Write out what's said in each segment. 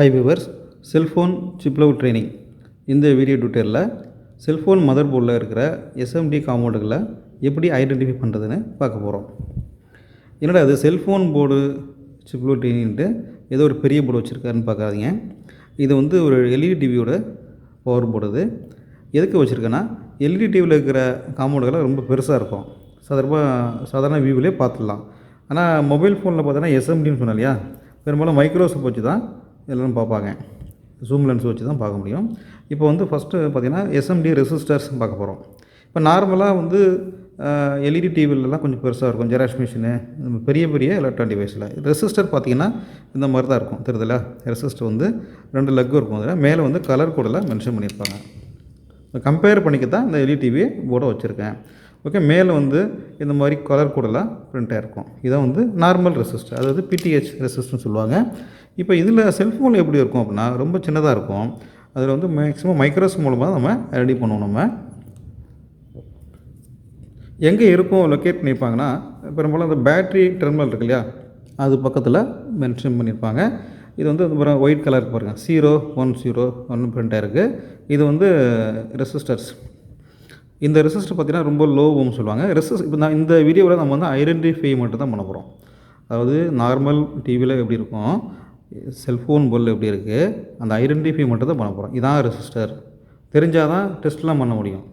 Hi viewers cellphone chip level training இந்த video டியூட்டரில் cellphone mother போர்டில் இருக்கிற எஸ்எம்டி காம்பவுண்டுகளை எப்படி ஐடென்டிஃபை பண்ணுறதுன்னு பார்க்க போகிறோம் என்னடா அது செல்ஃபோன் போர்டு சிப்ளவு ட்ரைனிங்ட்டு ஏதோ ஒரு பெரிய போர்டு வச்சுருக்காருன்னு பார்க்காதீங்க. இது வந்து ஒரு எல்இடி டிவியோட பவர் போர்டு இது. எதுக்கு வச்சுருக்கேன்னா எல்இடி டிவியில் இருக்கிற காம்பவுண்டுகளை ரொம்ப பெருசாக இருக்கும். சாதாரணமாக சாதாரண வியூவிலே பார்த்துடலாம். ஆனால் மொபைல் ஃபோனில் பார்த்தோன்னா எஸ்எம்டின்னு சொன்னாலையா பெரும்பாலும் மைக்ரோசாஃப்ட் வச்சு தான் எல்லோரும் பார்ப்பாங்க. ஜூம் லென்ஸ் வச்சு தான் பார்க்க முடியும். இப்போ வந்து ஃபஸ்ட்டு பார்த்திங்கன்னா எஸ்எம்டி ரெசிஸ்டர்ஸ் பார்க்க போகிறோம் இப்போ நார்மலாக வந்து எல்இடி டிவிலலாம் கொஞ்சம் பெருசாக இருக்கும். ஜெராக்ஸ் மிஷினு பெரிய பெரிய எலக்ட்ரானிக் டிவைஸில் ரெசிஸ்டர் பார்த்திங்கன்னா இந்த மாதிரி தான் இருக்கும். தெரியுதுல ரெசிஸ்டர் வந்து ரெண்டு லெக் இருக்கும் அதில். மேலே வந்து கலர் கூடலாம் மென்ஷன் பண்ணியிருப்பாங்க. கம்பேர் பண்ணிக்க தான் இந்த எல்இடி டிவி போர்டை வச்சுருக்கேன். ஓகே மேலே வந்து இந்த மாதிரி கலர் கூடலாம் பிரிண்ட் ஆகிருக்கும் இதான் வந்து நார்மல் ரெசிஸ்டர் அதாவது பிடிஹெச் ரெசிஸ்டர்னு சொல்லுவாங்க. இப்போ இதில் செல்ஃபோன் எப்படி இருக்கும் அப்படின்னா ரொம்ப சின்னதாக இருக்கும். அதில் வந்து மேக்ஸிமம் மைக்ரோஸ் மூலமாக நம்ம ரெடி பண்ணுவோம் நம்ம. எங்கே இருக்கும் லொக்கேட் பண்ணியிருப்பாங்கன்னா பெரும்பாலும் அந்த பேட்ரி டெர்மினல் இருக்கு இல்லையா அது பக்கத்தில் மென்ஷன் பண்ணியிருப்பாங்க. இது வந்து அப்புறம் ஒயிட் கலர் பாருங்கள் ஜீரோ ஒன் ஜீரோ ஒன்று பிரிண்ட் இருக்குது இது வந்து ரெசிஸ்டர்ஸ் இந்த ரெசிஸ்டர் பார்த்திங்கன்னா ரொம்ப லோவும் சொல்லுவாங்க. ரெசிஸ் இப்போ நான் இந்த வீடியோவில் நம்ம வந்து ஐடென்டிஃபை மட்டும் தான் பண்ண போகிறோம் அதாவது நார்மல் டிவியில் எப்படி இருக்கும் செல்ஃபோன் பொருள் எப்படி இருக்குது அந்த ஐடென்டிஃபை மட்டும் தான் பண்ண போகிறோம் இதான் ரெசிஸ்டர் தெரிஞ்சால் தான் டெஸ்ட்லாம் பண்ண முடியும்.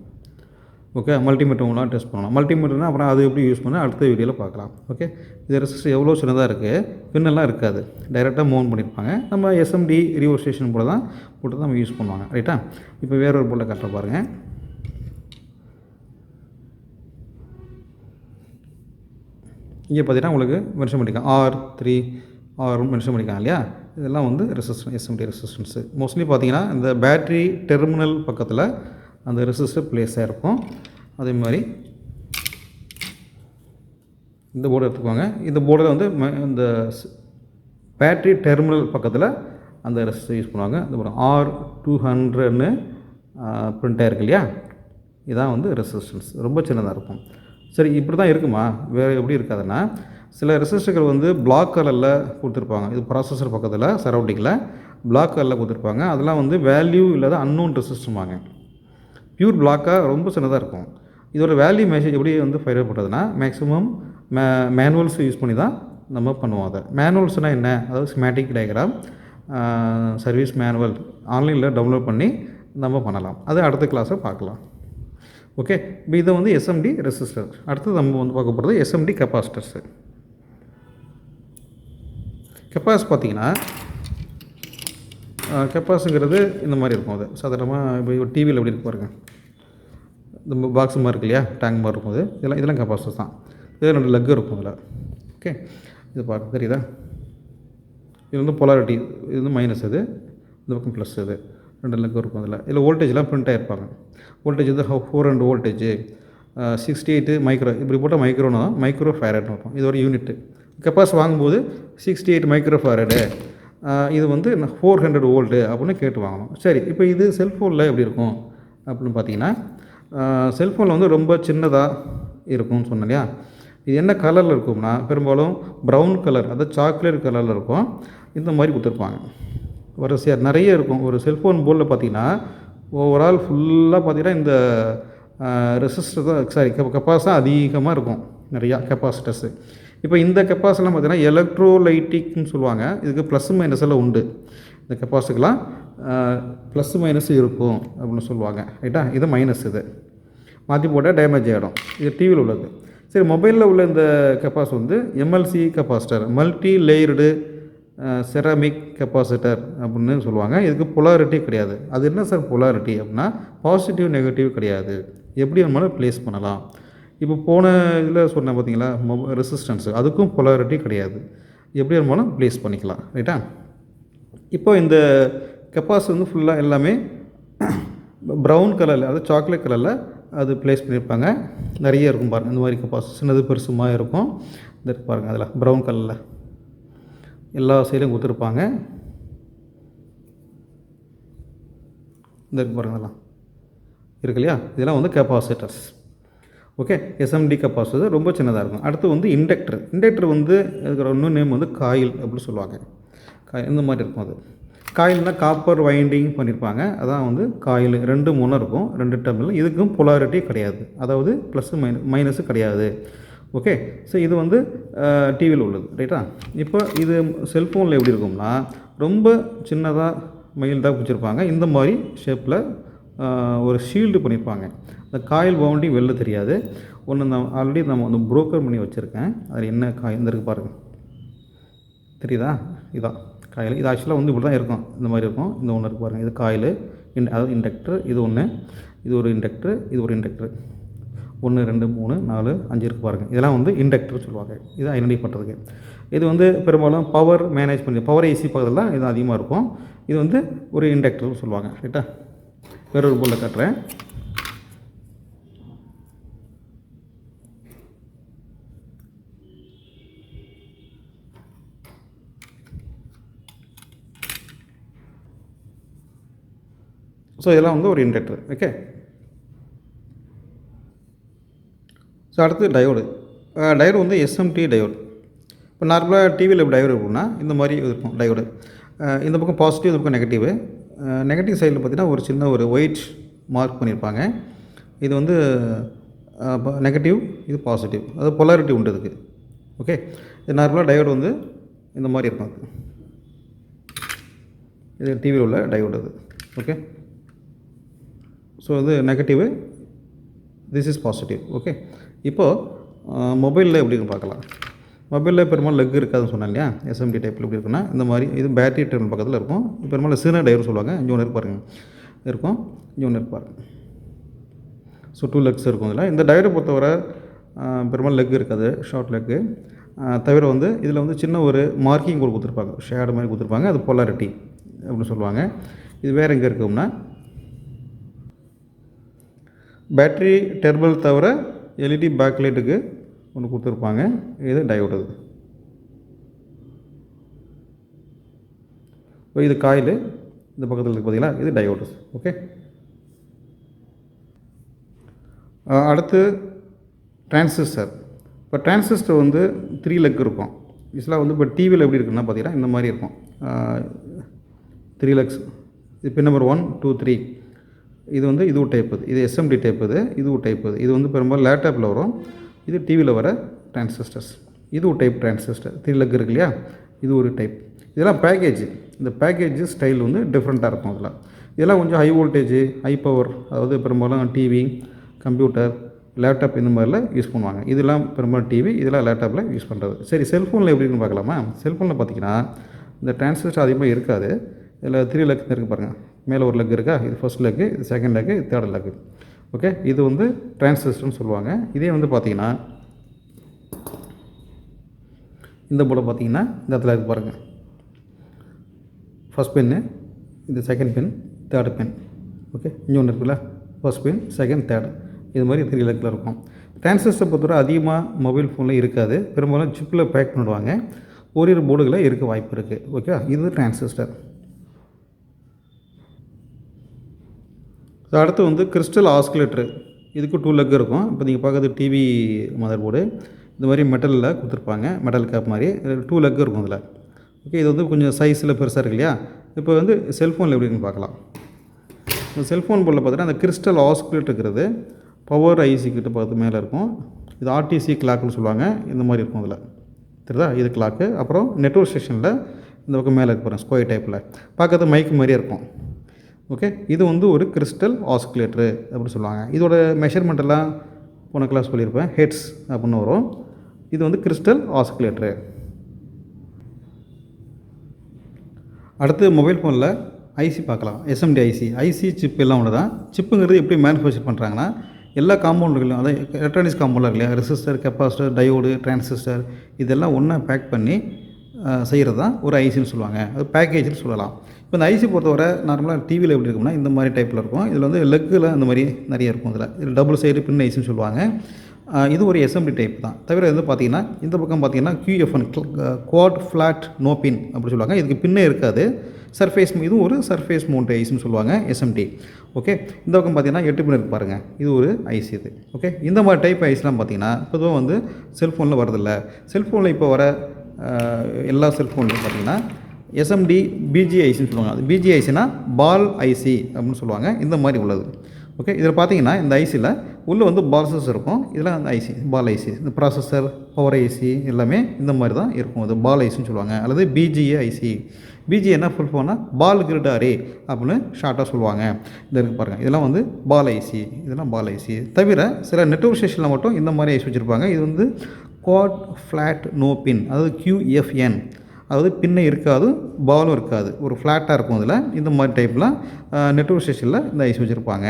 ஓகே மல்டிமீட்டர் மூலம் டெஸ்ட் பண்ணலாம் மல்டிமீட்டர்னால் அப்புறம் அது எப்படி யூஸ் பண்ணால் அடுத்த வீடியோவில் பார்க்கலாம். ஓகே இது ரெசிஸ்டர் எவ்வளோ சின்னதாக இருக்குது பின்னெல்லாம் இருக்காது. டைரெக்டாக மூவ் பண்ணியிருப்பாங்க. நம்ம எஸ்எம்டி ரிவர் ஸ்டேஷன் போல் தான் போட்டு தான் நம்ம யூஸ் பண்ணுவாங்க. ரைட்டா இப்போ வேற ஒரு பொருளை கட்டுற பாருங்கள் இங்கே பார்த்தீங்கன்னா உங்களுக்கு மென்ஷன் பண்ணிக்கலாம் ஆர் த்ரீ ஆர் மென்ஷன் பண்ணிக்கலாம் இல்லையா? இதெல்லாம் வந்து ரெசிஸ்டன் எஸ்எம்டி ரெசிஸ்டன்ஸு மோஸ்ட்லி பார்த்தீங்கன்னா இந்த பேட்ரி டெர்மினல் பக்கத்தில் அந்த ரெசிஸ்டர் பிளேஸாக இருக்கும். அதே மாதிரி இந்த போர்டு எடுத்துக்குவாங்க இந்த போர்டில் வந்து இந்த பேட்ரி டெர்மினல் பக்கத்தில் அந்த ரெசிஸ்டர் யூஸ் பண்ணுவாங்க. இந்த ஆர் டூ ஹண்ட்ரட்னு ப்ரிண்ட் ஆகிருக்கு இல்லையா? இதான் வந்து ரெசிஸ்டன்ஸ் ரொம்ப சின்னதாக இருக்கும். சரி இப்படி தான் இருக்குமா? வேறு எப்படி இருக்காதுன்னா சில ரெசிஸ்டர்கள் வந்து பிளாக் கலரில் கொடுத்துருப்பாங்க. இது ப்ராசஸர் பக்கத்தில் சரௌண்டிங்கில் பிளாக் கலரில் கொடுத்துருப்பாங்க. அதெல்லாம் வந்து வேல்யூ இல்லாத அன்னோன் ரெசிஸ்டர்வாங்க பியூர் பிளாக்காக ரொம்ப சின்னதாக இருக்கும். இதோட வேல்யூ மெசேஜ் எப்படி வந்து ஃபைர் பண்ணுறதுனா மேக்ஸிமம் மே மேனுவல்ஸ் யூஸ் பண்ணி தான் நம்ம பண்ணுவோம் அதை. மேனுவல்ஸ்னால் என்ன? அதாவது ஸ்மேட்டிக் டயக்ராம் சர்வீஸ் மேனுவல் ஆன்லைனில் டவுன்லோட் பண்ணி நம்ம பண்ணலாம். அது அடுத்த கிளாஸை பார்க்கலாம். ஓகே இப்போ இதை வந்து எஸ்எம்டி ரெசிஸ்டர் அடுத்தது நம்ம வந்து பார்க்க போகிறது எஸ்எம்டி கெப்பாசிட்டர்ஸு கெப்பாஸ் பார்த்தீங்கன்னா கெப்பாஸுங்கிறது இந்த மாதிரி இருக்கும் அது. சாதாரணமாக இப்போ டிவியில் எப்படி இருக்கு பாருங்கள் இந்த பாக்ஸ் மாதிரி இருக்கு இல்லையா? டேங்க் மாதிரி இருக்கும் அது. இதெல்லாம் இதெல்லாம் கெப்பாசிட்டர்ஸ் தான். இதில் ரெண்டு லக்கு இருக்கும் அதில். ஓகே இது பார்க்க தெரியுதா? இது வந்து பொலாரிட்டி இது வந்து மைனஸ் இது. இந்த பக்கம் ப்ளஸ் இது. ரெண்டு லக்கு இருக்கும் அதில். இதில் வோல்டேஜ்லாம் பிரிண்ட் ஆகிருப்பாங்க வோல்டேஜ் வந்து four hundred voltage sixty eight micro இப்படி போட்டால் மைக்ரோனா தான். மைக்ரோ ஃபேரட்னு இருக்கும். இது ஒரு யூனிட்டு கெப்பாஸ் வாங்கும்போது சிக்ஸ்டி எயிட் மைக்ரோஃபாரடு இது வந்து ஃபோர் ஹண்ட்ரட் ஓல்டு அப்படின்னு கேட்டு வாங்கணும் சரி இப்போ இது செல்ஃபோனில் எப்படி இருக்கும் அப்படின்னு பார்த்தீங்கன்னா செல்ஃபோனில் வந்து ரொம்ப சின்னதாக இருக்கும்னு சொன்னேன் இல்லையா இது என்ன கலரில் இருக்கும்னா பெரும்பாலும் ப்ரௌன் கலர் அதாவது சாக்லேட் கலரில் இருக்கும் இந்த மாதிரி கொடுத்துருப்பாங்க வரிசையாக நிறைய இருக்கும் ஒரு செல்ஃபோன் போர்டில் பார்த்தீங்கன்னா ஓவரால் ஃபுல்லாக பார்த்தீங்கன்னா இந்த ரெசிஸ்டர் தான் சாரி கெப்பாஸ் தான் அதிகமாக இருக்கும் நிறையா கெப்பாசிட்டர்ஸு இப்போ இந்த கெப்பாசிட்டிலாம் பார்த்திங்கன்னா எலக்ட்ரோலைட்டிக்னு சொல்லுவாங்க. இதுக்கு ப்ளஸ் மைனஸ் எல்லாம் உண்டு. இந்த கெப்பாசிட்டிக்கெலாம் ப்ளஸ் மைனஸ் இருக்கும் அப்படின்னு சொல்லுவாங்க. ரைட்டா? இது மைனஸ் இது. மாற்றி போட்டால் டேமேஜ் ஆகிடும் இது டிவியில் உள்ளது. சரி மொபைலில் உள்ள இந்த கெப்பாஸ் வந்து MLC capacitor multi layered ceramic capacitor அப்படின்னு சொல்லுவாங்க. இதுக்கு பொலாரிட்டி கிடையாது. அது என்ன சார் பொலாரிட்டி அப்படின்னா பாசிட்டிவ் நெகட்டிவ் கிடையாது. எப்படி நம்மளால் ப்ளேஸ் பண்ணலாம். இப்போ போன இதில் சொன்னேன் பார்த்தீங்களா மொப ரெசிஸ்டன்ஸு அதுக்கும் பொலாரிட்டி கிடையாது. எப்படி இருந்தாலும் ப்ளேஸ் பண்ணிக்கலாம் ரைட்டா இப்போ இந்த கெப்பாசிட்டி வந்து ஃபுல்லாக எல்லாமே ப்ரௌன் கலரில் அதாவது சாக்லேட் கலரில் அது ப்ளேஸ் பண்ணியிருப்பாங்க. நிறைய இருக்கும் பாருங்கள் இந்த மாதிரி கெப்பாஸ் சின்னது பெருசுமாக இருக்கும். இந்த பாருங்கள் அதில் ப்ரௌன் கலரில் எல்லா சைடும் கொடுத்துருப்பாங்க. இந்த பாருங்கள் அதெல்லாம் இருக்கு இல்லையா? இதெல்லாம் வந்து கெப்பாசிட்டர்ஸ் ஓகே? எஸ்எம்டி கெப்பாசிட்டர் ரொம்ப சின்னதாக இருக்கும். அடுத்து வந்து இண்டக்டர் இண்டக்டர் வந்து இருக்கிற இன்னும் நேம் வந்து காயில் அப்படின்னு சொல்லுவாங்க. காய் இந்த மாதிரி இருக்கும் அது. காயில்னால் காப்பர் வைண்டிங் பண்ணியிருப்பாங்க அதான் வந்து காயில் ரெண்டு மூணு இருக்கும். ரெண்டு டெர்மினல் இதுக்கும் பொலாரிட்டி கிடையாது. அதாவது ப்ளஸ்ஸு மைனஸ் மைனஸு கிடையாது. ஓகே? ஸோ இது வந்து டிவியில் உள்ளது. ரைட்டா இப்போ இது செல்ஃபோனில் எப்படி இருக்கும்னா ரொம்ப சின்னதாக மைல்டாக பிடிச்சிருப்பாங்க இந்த மாதிரி ஷேப்பில் ஒரு ஷீல்டு பண்ணியிருப்பாங்க இந்த காயில் பவுண்டி வெளில தெரியாது. ஒன்று நான் ஆல்ரெடி நம்ம வந்து புரோக்கர் பண்ணி வச்சுருக்கேன். அதில் என்ன காய் இருந்திருக்கு பாருங்கள் தெரியுதா? இதான் காயில். இது ஆக்சுவலாக வந்து இப்படி தான் இருக்கும். இந்த மாதிரி இருக்கும். இந்த ஒன்று இருக்கு பாருங்கள் இது காயில். இன் அதாவது இண்டக்டர் இது ஒன்று இது ஒரு இண்டக்டர் இது ஒரு இண்டக்டர் ஒன்று ரெண்டு மூணு நாலு அஞ்சு இருக்கு பாருங்கள் இதெல்லாம் வந்து இண்டக்டர் சொல்லுவாங்க. இது ஐடென்டிஃபை பண்ணுறதுக்கு இது வந்து பெரும்பாலும் பவர் மேனேஜ் பண்ணி பவர் ஏசி பக்கத்தில் இது அதிகமாக இருக்கும். இது வந்து ஒரு இண்டக்டர்னு சொல்லுவாங்க. ரைட்டா வேறொரு பொருளை காட்டுறேன். ஸோ இதெல்லாம் வந்து ஒரு இண்டக்டர் ஓகே ஸோ அடுத்து டயோடு டயோடு வந்து எஸ்எம்டி டயோடு இப்போ நார்மலாக டிவியில் இப்போ டயோடு இருக்கும்னா இந்த மாதிரி இருக்கும் டயோடு இந்த பக்கம் பாசிட்டிவ் இந்த பக்கம் நெகட்டிவ் நெகட்டிவ் சைடில் பார்த்தீங்கன்னா ஒரு சின்ன ஒரு ஒயிட் மார்க் பண்ணியிருப்பாங்க. இது வந்து நெகட்டிவ் இது பாசிட்டிவ் அது பொலாரிட்டி உண்டு இதுக்கு. ஓகே இது நார்மலாக டயோடு வந்து இந்த மாதிரி இருக்கும். இது டிவியில் உள்ள டயோடு அது. ஓகே ஸோ இது negative this is positive okay இப்போது மொபைலில் எப்படின்னு பார்க்கலாம். மொபைலில் பெரும்பாலும் லெக் இருக்காதுன்னு சொன்னேன் இல்லையா? எஸ்எம்டி டைப்பில் எப்படி இருக்குன்னா இந்த மாதிரி இது பேட்டரி டைம் பக்கத்தில் இருக்கும். பெரும்பாலும் சீன டயர் சொல்லுவாங்க. இங்கே ஒன்று இருப்பாருங்க பாருங்க. இருக்கும். இங்கே ஒன்று இருப்பார் ஸோ டூ லெக்ஸ் இருக்கும் இதில். இந்த டயரை பொறுத்தவரை பெரும்பாலும் லெக் இருக்காது. ஷார்ட் லெக்கு தவிர வந்து இதில் வந்து சின்ன ஒரு மார்க்கிங் கூட கொடுத்துருப்பாங்க. ஷேடு மாதிரி கொடுத்துருப்பாங்க. அது பொலாரிட்டி அப்படின்னு சொல்லுவாங்க. இது வேறு எங்கே இருக்கும்னா பேட்ரி டெர்பல் தவிர எல்இடி பேக்லைட்டுக்கு ஒன்று கொடுத்துருப்பாங்க. இது டயோடு இது இப்போ இது காயில். இந்த பக்கத்தில் இருக்கு பார்த்தீங்களா இது டயோடு ஓகே அடுத்து டிரான்சிஸ்டர் இப்போ டிரான்சிஸ்டர் வந்து த்ரீ லெக் இருக்கும். யூஸ்வலாக வந்து இப்போ டிவியில் எப்படி இருக்குன்னா பார்த்தீங்கன்னா இந்த மாதிரி இருக்கும். த்ரீ லெக்ஸ் இது pin number one two three இது வந்து இது டைப் இது இது எஸ்எம்டி டைப் இது இது டைப் இது இது வந்து பெரும்பாலும் லேப்டாப்பில் வரும். இது டிவியில் வர டிரான்சிஸ்டர்ஸ் இது ஒரு டைப் டிரான்சிஸ்டர் த்ரீ லக் இருக்கு இல்லையா? இது ஒரு டைப் இதெல்லாம் பேக்கேஜ் இந்த பேக்கேஜ் ஸ்டைல் வந்து டிஃப்ரெண்ட்டாக இருக்கும் அதில். இதெல்லாம் கொஞ்சம் ஹை வோல்டேஜ் ஹை பவர் அதாவது பெரும்பாலும் டிவி கம்ப்யூட்டர் லேப்டாப் இந்த மாதிரிலாம் யூஸ் பண்ணுவாங்க. இதெல்லாம் பெரும்பாலும் டிவி இதெல்லாம் லேப்டாப்பில் யூஸ் பண்ணுறது சரி செல்ஃபோனில் எப்படின்னு பார்க்கலாமா? செல்ஃபோனில் பார்த்தீங்கன்னா இந்த டிரான்சிஸ்டர் அதிகமாக இருக்காது. இதில் த்ரீ லக் இருக்குது பாருங்கள் மேலே ஒரு லெக் இருக்கா? இது ஃபஸ்ட் லெக்கு இது செகண்ட் லெக்கு இது தேர்ட் லெக்கு ஓகே இது வந்து டிரான்சிஸ்டர்னு சொல்லுவாங்க. இதே வந்து பார்த்தீங்கன்னா இந்த போல் பார்த்தீங்கன்னா இந்த இடத்துல இருக்குது பாருங்கள் ஃபஸ்ட் பென்னு இது second pin third pin okay இங்கே ஒன்று இருக்குல்ல? ஃபர்ஸ்ட் பென் செகண்ட் தேர்டு இது மாதிரி த்ரீ லெக்கில் இருக்கும். டிரான்சிஸ்டர் பொறுத்தவரை அதிகமாக மொபைல் ஃபோனில் இருக்காது. பெரும்பாலும் சிப்பில் பேக் பண்ணிடுவாங்க. ஓரிரு போர்டுகளில் இருக்க வாய்ப்பு இருக்குது ஓகே இது டிரான்சிஸ்டர் அடுத்து வந்து கிறிஸ்டல் ஆஸ்குலேட்டரு இதுக்கு டூ லெக் இருக்கும். இப்போ நீங்கள் பார்க்குறது டிவி மதர் போர்டு இந்த மாதிரி மெட்டலில் கொடுத்துருப்பாங்க. மெட்டல் கேப் மாதிரி. டூ லெக் இருக்கும் அதில் ஓகே இது வந்து கொஞ்சம் சைஸில் பெருசாக இருக்கு இல்லையா? இப்போ வந்து செல்ஃபோனில் எப்படின்னு பார்க்கலாம். இந்த செல்ஃபோன் போர்டில் பார்த்தீங்கன்னா அந்த கிறிஸ்டல் ஆஸ்குலேட் இருக்கிறது பவர் ஐசி கிட்ட பார்த்து மேலே இருக்கும். இது ஆர்டிசி கிளாக்னு சொல்லுவாங்க. இந்த மாதிரி இருக்கும் அதில் தெரியுதா? இது கிளாக்கு அப்புறம் நெட்வொர்க் ஸ்டேஷனில் இந்த பக்கம் மேலே இருக்க போகிறேன் ஸ்கொயர் டைப்பில் பார்க்கறது மைக் மாதிரியே இருக்கும். ஓகே இது வந்து ஒரு கிறிஸ்டல் ஆஸ்குலேட்டரு அப்படின்னு சொல்லுவாங்க. இதோட மெஷர்மெண்ட் எல்லாம் போன கிளாஸ் சொல்லியிருப்பேன். ஹெட்ஸ் அப்படின்னு வரும். இது வந்து கிறிஸ்டல் ஆஸ்குலேட்டரு அடுத்து மொபைல் ஃபோனில் ஐசி பார்க்கலாம். எஸ்எம்டி ஐசி ஐசி சிப் எல்லாம் ஒன்று தான் சிப்புங்கிறது எப்படி மேனுஃபேக்சர் பண்ணுறாங்கன்னா எல்லா காம்பவுண்டுகளையும் அதாவது எலக்ட்ரானிக்ஸ் காம்பவுண்டாக இல்லையா ரெசிஸ்டர் கெப்பாசிட்டர் டயோடு டிரான்சிஸ்டர் இதெல்லாம் ஒன்றா பேக் பண்ணி செய்கிறது தான் ஒரு ஐசின்னு சொல்லுவாங்க. அது பேக்கேஜ்னு சொல்லலாம். இப்போ இந்த ஐசி பொறுத்தவரை நார்மலாக டிவியில் எப்படி இருக்கும்னா இந்த மாதிரி டைப்பில் இருக்கும். இதில் வந்து லெக்கில் இந்த மாதிரி நிறைய இருக்கும் இதில். இதில் டபுள் சைடு பின் ஐசின்னு சொல்லுவாங்க. இது ஒரு எஸ்எம்டி டைப் தான். தவிர வந்து பார்த்தீங்கன்னா இந்த பக்கம் பார்த்தீங்கன்னா QFN quad flat no pin அப்படி சொல்லுவாங்க. இதுக்கு பின்னே இருக்காது. சர்ஃபேஸ் இதுவும் ஒரு சர்ஃபேஸ் மவுண்ட் ஐசின்னு சொல்லுவாங்க எஸ்எம்டி ஓகே இந்த பக்கம் பார்த்தீங்கன்னா எட்டு பின் இருக்கு பாருங்கள் இது ஒரு ஐசி இது. ஓகே இந்த மாதிரி டைப் ஐஸ்லாம் பார்த்தீங்கன்னா பொதுவாக வந்து செல்ஃபோனில் வரதில்லை செல்ஃபோனில் இப்போ வர எல்லா செல்ஃபோன்லையும் பார்த்தீங்கன்னா எஸ்எம்டி பிஜிஐசின்னு சொல்லுவாங்க. அது பிஜிஐசினா பால் ஐசி அப்படின்னு சொல்லுவாங்க. இந்த மாதிரி உள்ளது. ஓகே இதில் பார்த்தீங்கன்னா இந்த ஐசியில் உள்ளே வந்து பால்சஸ் இருக்கும். இதில் அந்த ஐசி பால் ஐசி இந்த ப்ராசஸர் பவர் ஐசி எல்லாமே இந்த மாதிரி தான் இருக்கும். அது பால் ஐசின்னு சொல்லுவாங்க. அல்லது பிஜிஏ ஐசி பிஜி என்ன ஃபுல் ஃபோனால் பால் கிரிட் அரே அப்படின்னு ஷார்ட்டாக சொல்லுவாங்க. இந்த இருக்குது பாருங்கள் இதெல்லாம் வந்து பால் ஐசி இதெல்லாம் பால் ஐசி தவிர சில நெட்ஒர்க் ஸ்டேஷனில் மட்டும் இந்த மாதிரி ஐசி வச்சுருப்பாங்க. இது வந்து குவாட் ஃப்ளாட் நோ பின் அதாவது கியூஎஃப்என் அதாவது பின்னே இருக்காது பாலும் இருக்காது. ஒரு ஃப்ளாட்டாக இருக்கும் அதில். இந்த மாதிரி டைப்லாம் நெட்ஒர்க் ஸ்டேஷனில் இந்த ஐசி வச்சுருப்பாங்க.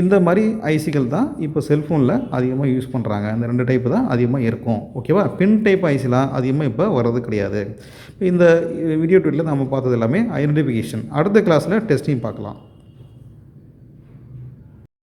இந்த மாதிரி ஐசிகள் தான் இப்போ செல்ஃபோனில் அதிகமாக யூஸ் பண்ணுறாங்க இந்த ரெண்டு டைப்பு தான் அதிகமாக இருக்கும். ஓகேவா பின் டைப் ஐசிலாம் அதிகமாக இப்போ வர்றது கிடையாது. இந்த வீடியோ டூட்டில் நம்ம பார்த்தது எல்லாமே ஐடென்டிஃபிகேஷன் அடுத்த கிளாஸில் டெஸ்டிங் பார்க்கலாம்.